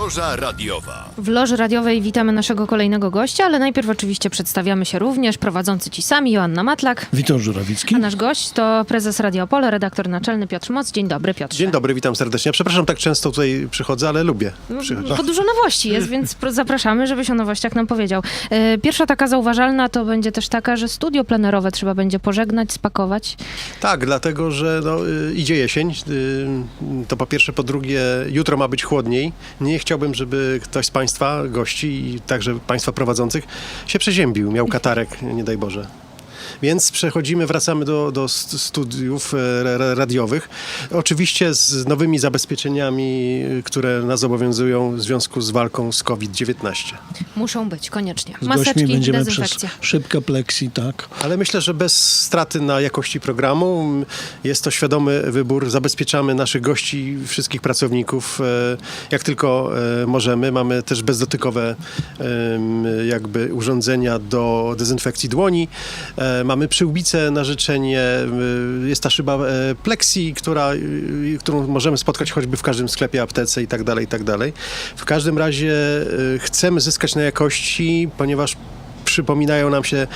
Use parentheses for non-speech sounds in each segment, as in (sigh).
Loża radiowa. W Loży Radiowej witamy naszego kolejnego gościa, ale najpierw oczywiście przedstawiamy się również. Prowadzący ci sami, Joanna Matlak. Witam Żurawicki. A nasz gość to prezes Radio Opole, redaktor naczelny Piotr Moc. Dzień dobry, Piotrze. Dzień dobry, witam serdecznie. Przepraszam, tak często tutaj przychodzę, ale lubię przychodzić. Bo dużo nowości jest, więc pro- zapraszamy, żebyś o nowościach nam powiedział. E, Pierwsza taka zauważalna to będzie też taka, że studio plenerowe trzeba będzie pożegnać, spakować. Tak, dlatego, że no, y, idzie jesień. y, To po pierwsze, po drugie, jutro ma być chłodniej. Nie chciałbym, żeby ktoś z Państwa, gości i także Państwa prowadzących się przeziębił, miał katarek, nie daj Boże. Więc przechodzimy, wracamy do, do st- studiów e, ra- ra- radiowych. Oczywiście z nowymi zabezpieczeniami, y, które nas obowiązują w związku z walką z COVID-19. Muszą być, koniecznie. Maseczki, będziemy dezynfekcja. przez szybkę pleksi, tak. Ale myślę, że bez straty na jakości programu jest to świadomy wybór. Zabezpieczamy naszych gości, wszystkich pracowników e, jak tylko e, możemy. Mamy też bezdotykowe jakby urządzenia do dezynfekcji dłoni. Mamy przyłbicę na życzenie. e, Jest ta szyba e, plexi, która, e, którą możemy spotkać choćby w każdym sklepie, aptece i tak dalej, i tak dalej. W każdym razie chcemy zyskać na jakości, ponieważ przypominają nam się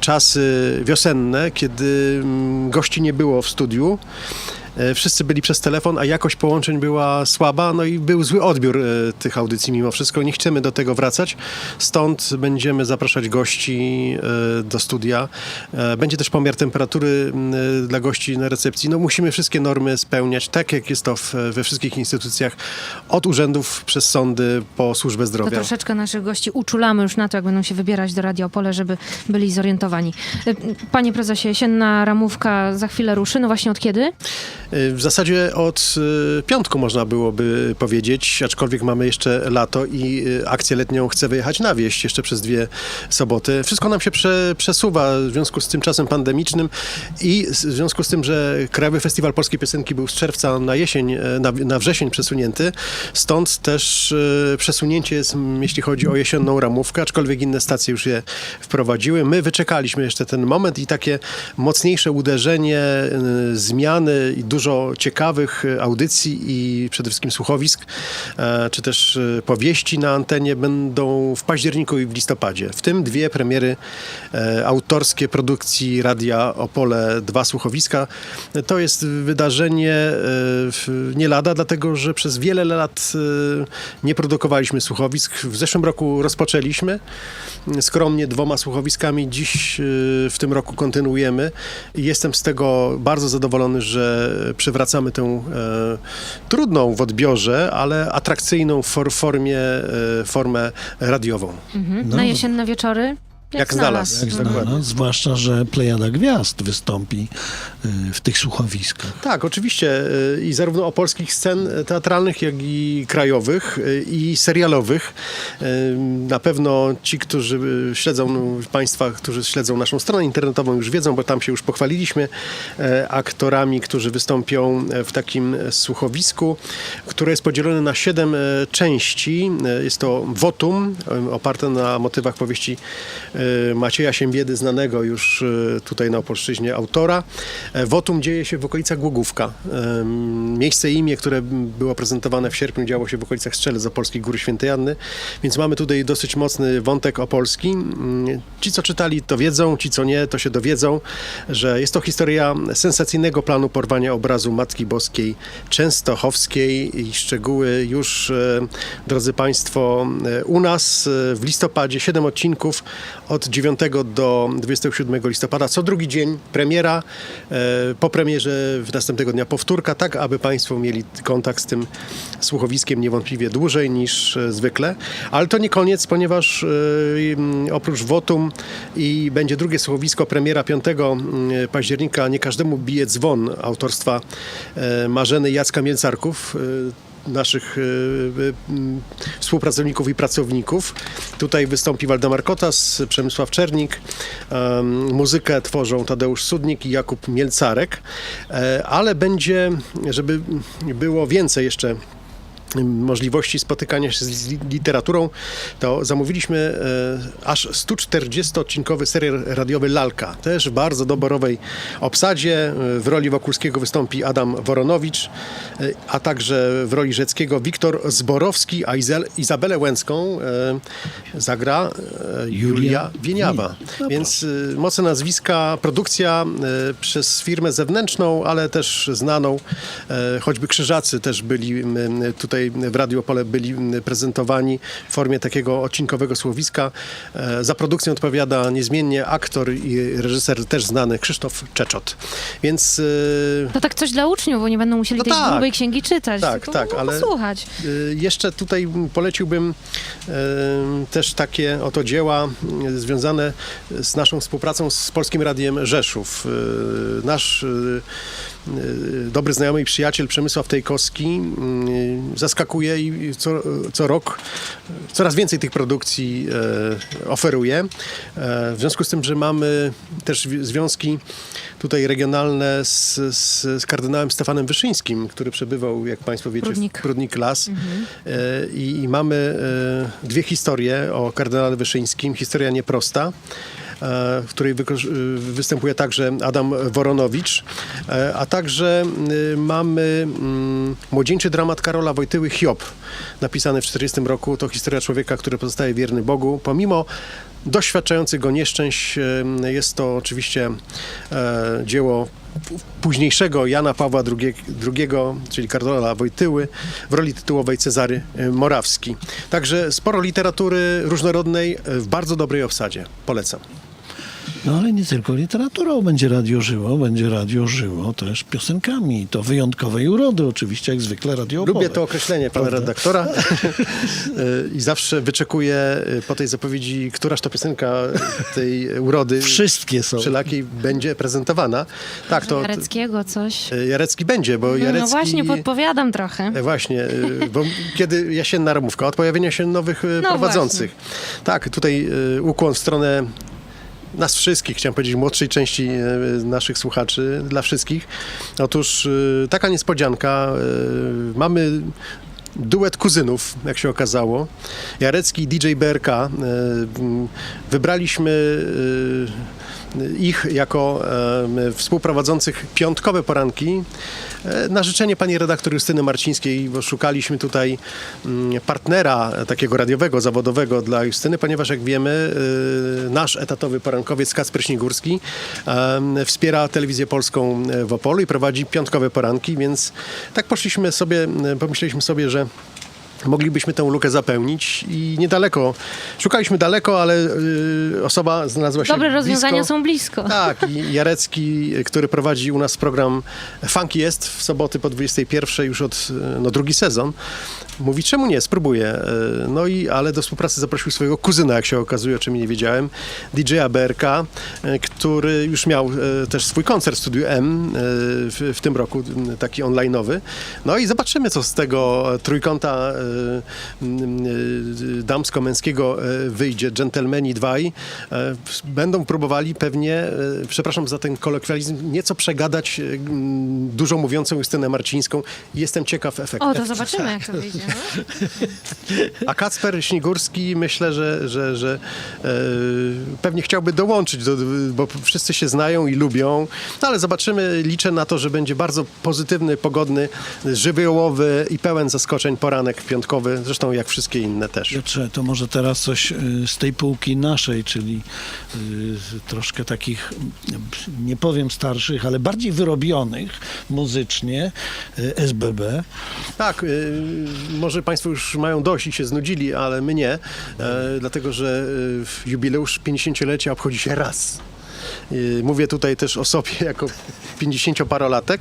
czasy wiosenne, kiedy mm, gości nie było w studiu. E, Wszyscy byli przez telefon, a jakość połączeń była słaba, no i był zły odbiór e, tych audycji mimo wszystko. Nie chcemy do tego wracać, stąd będziemy zapraszać gości e, do studia. Będzie też pomiar temperatury dla gości na recepcji. No musimy wszystkie normy spełniać, tak jak jest to w, we wszystkich instytucjach, od urzędów przez sądy po służbę To zdrowia. troszeczkę naszych gości uczulamy już na to, jak będą się wybierać do Radio Opole, żeby byli zorientowani. Panie prezesie, jesienna ramówka za chwilę ruszy. No właśnie od kiedy? W zasadzie od y, piątku można byłoby powiedzieć, aczkolwiek mamy jeszcze lato i y, akcję letnią chcę wyjechać na wieś jeszcze przez dwie soboty. Wszystko nam się prze, przesuwa w związku z tym czasem pandemicznym i w związku z tym, że Krajowy Festiwal Polskiej Piosenki był z czerwca na jesień, e, na, na wrzesień przesunięty, stąd też y, przesunięcie jest, jeśli chodzi o jesienną ramówkę, aczkolwiek inne stacje już je wprowadziły. My wyczekaliśmy jeszcze ten moment i takie mocniejsze uderzenie, y, zmiany i dużo ciekawych y, audycji i przede wszystkim słuchowisk, e, czy też y, powieści na antenie będą w październiku i w listopadzie. W tym dwie premiery e, autorskie produkcji Radia Opole, dwa słuchowiska. To jest wydarzenie e, nie lada, dlatego że przez wiele lat e, nie produkowaliśmy słuchowisk. W zeszłym roku rozpoczęliśmy skromnie dwoma słuchowiskami. Dziś e, w tym roku kontynuujemy jestem z tego bardzo zadowolony, że przywracamy tę e, trudną w odbiorze, ale atrakcyjną formie, e, formę radiową. Mhm. No. Na jesienne wieczory? Jak znalazł. Jak Dokładnie. znana, zwłaszcza, że plejada gwiazd wystąpi y, w tych słuchowiskach. Tak, oczywiście. y, I zarówno opolskich scen teatralnych, jak i krajowych y, i serialowych. Y, Na pewno ci, którzy y, śledzą, no, Państwa, którzy śledzą naszą stronę internetową już wiedzą, bo tam się już pochwaliliśmy e, aktorami, którzy wystąpią e, w takim słuchowisku, które jest podzielone na siedem e, części. E, Jest to Wotum, e, oparte na motywach powieści Macieja Siembiedy, znanego już e, tutaj na Opolszczyźnie autora. E, Wotum dzieje się w okolicach Głogówka. Miejsce imię, które było prezentowane w sierpniu, działo się w okolicach Strzelec Opolskiej Góry Świętej Anny, więc mamy tutaj dosyć mocny wątek opolski. Ci, co czytali, to wiedzą, ci, co nie, to się dowiedzą, że jest to historia sensacyjnego planu porwania obrazu Matki Boskiej Częstochowskiej i szczegóły już, e, drodzy Państwo, e, u nas e, w listopadzie, 7 odcinków od 9 do 27 listopada, co drugi dzień premiera, e, po premierze w następnego dnia powtórka, tak aby Państwo mieli kontakt z tym słuchowiskiem niewątpliwie dłużej niż e, zwykle. Ale to nie koniec, ponieważ e, mm, oprócz Wotum i będzie drugie słuchowisko, premiera 5 mm, października, nie każdemu bije dzwon autorstwa Marzeny Jacka Mielcarków. Naszych e, e, współpracowników i pracowników. Tutaj wystąpi Waldemar Kotas, Przemysław Czernik. Muzykę tworzą Tadeusz Sudnik i Jakub Mielcarek. E, Ale będzie, żeby było więcej jeszcze możliwości spotykania się z li- literaturą, to zamówiliśmy e, aż 140-odcinkowy serial radiowy Lalka. Też w bardzo doborowej obsadzie. E, W roli Wokulskiego wystąpi Adam Woronowicz, e, a także w roli Rzeckiego Wiktor Zborowski, a Izel- Izabelę Łęcką e, zagra e, Julia Wieniawa. Więc e, mocne nazwiska, produkcja przez firmę zewnętrzną, ale też znaną, choćby Krzyżacy też byli m, w Radio Opole byli prezentowani w formie takiego odcinkowego słowiska. E, Za produkcję odpowiada niezmiennie aktor i reżyser też znany Krzysztof Czeczot. Więc e, To tak coś dla uczniów, bo nie będą musieli No tej tak. grubej księgi czytać. Tak, tak, ale- posłuchać. Y, Jeszcze tutaj poleciłbym też takie oto dzieła związane z naszą współpracą z Polskim Radiem Rzeszów. Nasz dobry znajomy i przyjaciel Przemysław Tejkowski y, zaskakuje i co, co rok coraz więcej tych produkcji e, oferuje. W związku z tym, że mamy też wi- związki tutaj regionalne z, z, z kardynałem Stefanem Wyszyńskim, który przebywał, jak Państwo wiecie, w Prudnik Las. E, i, I mamy dwie historie o kardynale Wyszyńskim. Historia nieprosta. E, W której y, występuje także Adam Woronowicz, e, a także mamy mm, młodzieńczy dramat Karola Wojtyły Hiob, napisany w 40 roku. To historia człowieka, który pozostaje wierny Bogu, pomimo doświadczających go nieszczęść. e, Jest to oczywiście e, dzieło późniejszego Jana Pawła II, II, czyli kardynała Wojtyły, w roli tytułowej Cezary e, Morawski. Także sporo literatury różnorodnej e, w bardzo dobrej obsadzie. Polecam. No ale nie tylko literaturą będzie radio żyło, będzie radio żyło też piosenkami. To wyjątkowej urody oczywiście, jak zwykle radio Lubię to określenie pana Prawda? redaktora E, (laughs) i zawsze wyczekuję e, po tej zapowiedzi, któraż to piosenka tej urody Wszystkie są. wszelakiej będzie prezentowana. Tak, to Jareckiego coś. e, Jarecki będzie, bo Jarecki... No właśnie, podpowiadam trochę. Właśnie, bo kiedy jesienna ramówka, od pojawienia się nowych No prowadzących. Tak, tutaj ukłon w stronę nas wszystkich, chciałem powiedzieć, młodszej części e, naszych słuchaczy, dla wszystkich. Otóż e, taka niespodzianka, e, mamy duet kuzynów, jak się okazało. Jarecki i DJ BRK. E, Wybraliśmy e, ich jako e, współprowadzących piątkowe poranki na życzenie pani redaktor Justyny Marcińskiej, bo szukaliśmy tutaj partnera takiego radiowego, zawodowego dla Justyny, ponieważ jak wiemy, nasz etatowy porankowiec Kacper Śnigurski e, wspiera telewizję polską w Opolu i prowadzi piątkowe poranki, więc tak poszliśmy sobie, pomyśleliśmy sobie, że moglibyśmy tę lukę zapełnić i niedaleko, szukaliśmy daleko, ale y, osoba znalazła się Dobre rozwiązania blisko. są blisko. Tak, i (laughs) Jarecki, który prowadzi u nas program Funky jest w soboty po 21 już od e, no, drugi sezon. Mówi, czemu nie, spróbuję. E, No i, ale do współpracy zaprosił swojego kuzyna, jak się okazuje, o czym nie wiedziałem, DJ-a BRK, e, który już miał e, też swój koncert w Studiu M w, w tym roku, taki online'owy. No i zobaczymy, co z tego trójkąta damsko-męskiego wyjdzie. Dżentelmeni dwaj będą próbowali pewnie, przepraszam za ten kolokwializm, nieco przegadać dużo mówiącą Justynę Marcińską. Jestem ciekaw efektu. O, to zobaczymy, jak to wyjdzie. A Kacper Śnigurski myślę, że, że, że e, pewnie chciałby dołączyć, do, bo wszyscy się znają i lubią, no, ale zobaczymy. Liczę na to, że będzie bardzo pozytywny, pogodny, żywiołowy i pełen zaskoczeń poranek piątkowy, zresztą jak wszystkie inne też. Piotrze, to może teraz coś y, z tej półki naszej, czyli y, troszkę takich, nie powiem starszych, ale bardziej wyrobionych muzycznie, y, SBB. Tak, y, może Państwo już mają dość i się znudzili, ale my nie, e, dlatego że y, jubileusz 50-lecia obchodzi się raz. Y, Mówię tutaj też o sobie jako 50-parolatek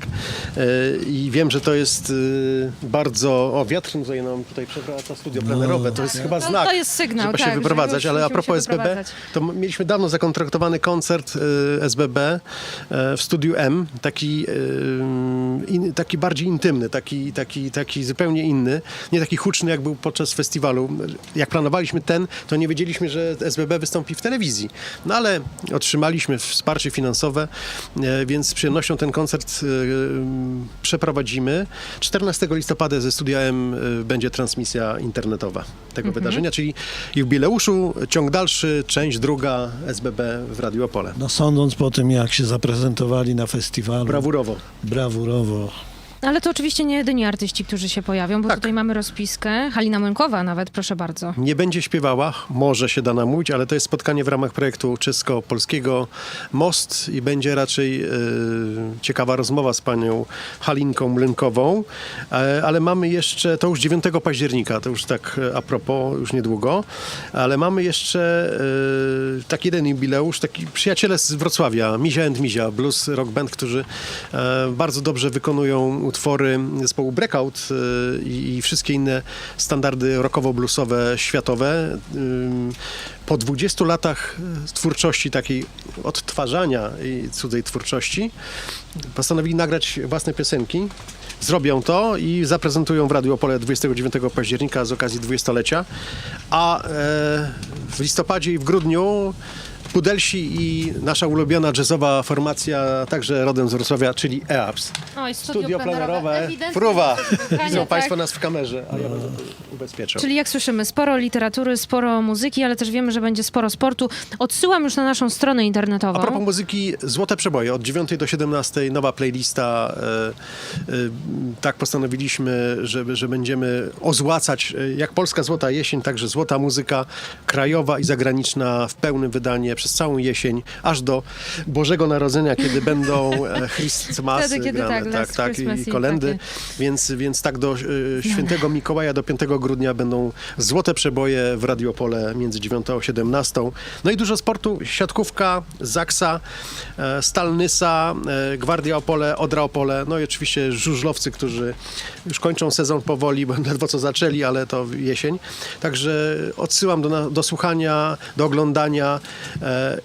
y, i wiem, że to jest y, bardzo... O, wiatr tutaj nam tutaj przewraca studio plenerowe, to jest chyba znak, to jest sygnał, żeby tak, się że wyprowadzać, już ale a musimy się propos SBB, wyprowadzać. to mieliśmy dawno zakontraktowany koncert y, SBB e, w studiu M, taki, y, in, taki bardziej intymny, taki, taki, taki zupełnie inny, nie taki huczny jak był podczas festiwalu. Jak planowaliśmy ten, to nie wiedzieliśmy, że SBB wystąpi w telewizji. No ale otrzymaliśmy wsparcie finansowe, e, więc z przyjemnością ten koncert e, m, przeprowadzimy. 14 listopada ze Studia M e, będzie transmisja internetowa tego wydarzenia, czyli jubileuszu, ciąg dalszy, część druga SBB w Radio Opole. No sądząc po tym, jak się zaprezentowali na festiwalu, Brawurowo. brawurowo. Ale to oczywiście nie jedyni artyści, którzy się pojawią, bo Tak. tutaj mamy rozpiskę. Halina Młynkowa nawet, proszę bardzo. Nie będzie śpiewała, może się da namówić, ale to jest spotkanie w ramach projektu czesko-polskiego Most i będzie raczej e, ciekawa rozmowa z panią Halinką Mlynkową, e, ale mamy jeszcze, to już 9 października, to już tak e, a propos, już niedługo, ale mamy jeszcze e, taki jeden jubileusz, taki przyjaciele z Wrocławia, Mizia and Mizia, blues rock band, którzy e, bardzo dobrze wykonują utwory zespołu Breakout e, i, wszystkie inne standardy rockowo-bluesowe światowe. Ym, Po 20 latach twórczości, takiej odtwarzania i cudzej twórczości, postanowili nagrać własne piosenki. Zrobią to i zaprezentują w Radiu Opole 29 października z okazji dwudziestolecia. A e, w listopadzie i w grudniu Pudelsi i nasza ulubiona jazzowa formacja, także rodem z Wrocławia, czyli EAPS. Oj, Studio plenerowe, ewidentnie spotkanie, Widzą tak. Państwo nas w kamerze, a ja będę ubezpieczał. Czyli jak słyszymy, sporo literatury, sporo muzyki, ale też wiemy, że będzie sporo sportu. Odsyłam już na naszą stronę internetową. A propos muzyki, złote przeboje. Od 9 do 17 nowa playlista. E, e, tak postanowiliśmy, że, że będziemy ozłacać, e, jak polska złota jesień, także złota muzyka krajowa i zagraniczna w pełnym wydaniu przez całą jesień, aż do Bożego Narodzenia, kiedy będą e, (laughs) Christmas Wtedy, kiedy grane, tak, tak, tak, i kolendy. takie. Więc, więc tak do e, świętego Mikołaja, do 5 grudnia będą złote przeboje w Radiopole między 9 a 17. No i dużo sportu, siatkówka, Zaksa, e, Stal Nysa, e, Gwardia Opole, Odra Opole, no i oczywiście żużlowcy, którzy już kończą sezon powoli, bo (laughs) ledwo co zaczęli, ale to jesień. Także odsyłam do, do słuchania, do oglądania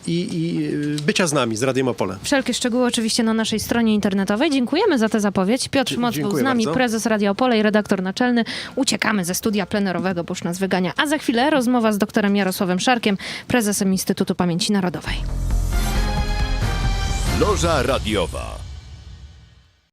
i, i y, bycia z nami, z Radiem Opole. Wszelkie szczegóły oczywiście na naszej stronie internetowej. Dziękujemy za tę zapowiedź. Piotr Moc był z nami, bardzo. prezes Radia Opole i redaktor naczelny. Uciekamy ze studia plenerowego, bo już nas wygania. A za chwilę rozmowa z doktorem Jarosławem Szarkiem, prezesem Instytutu Pamięci Narodowej. Loża radiowa.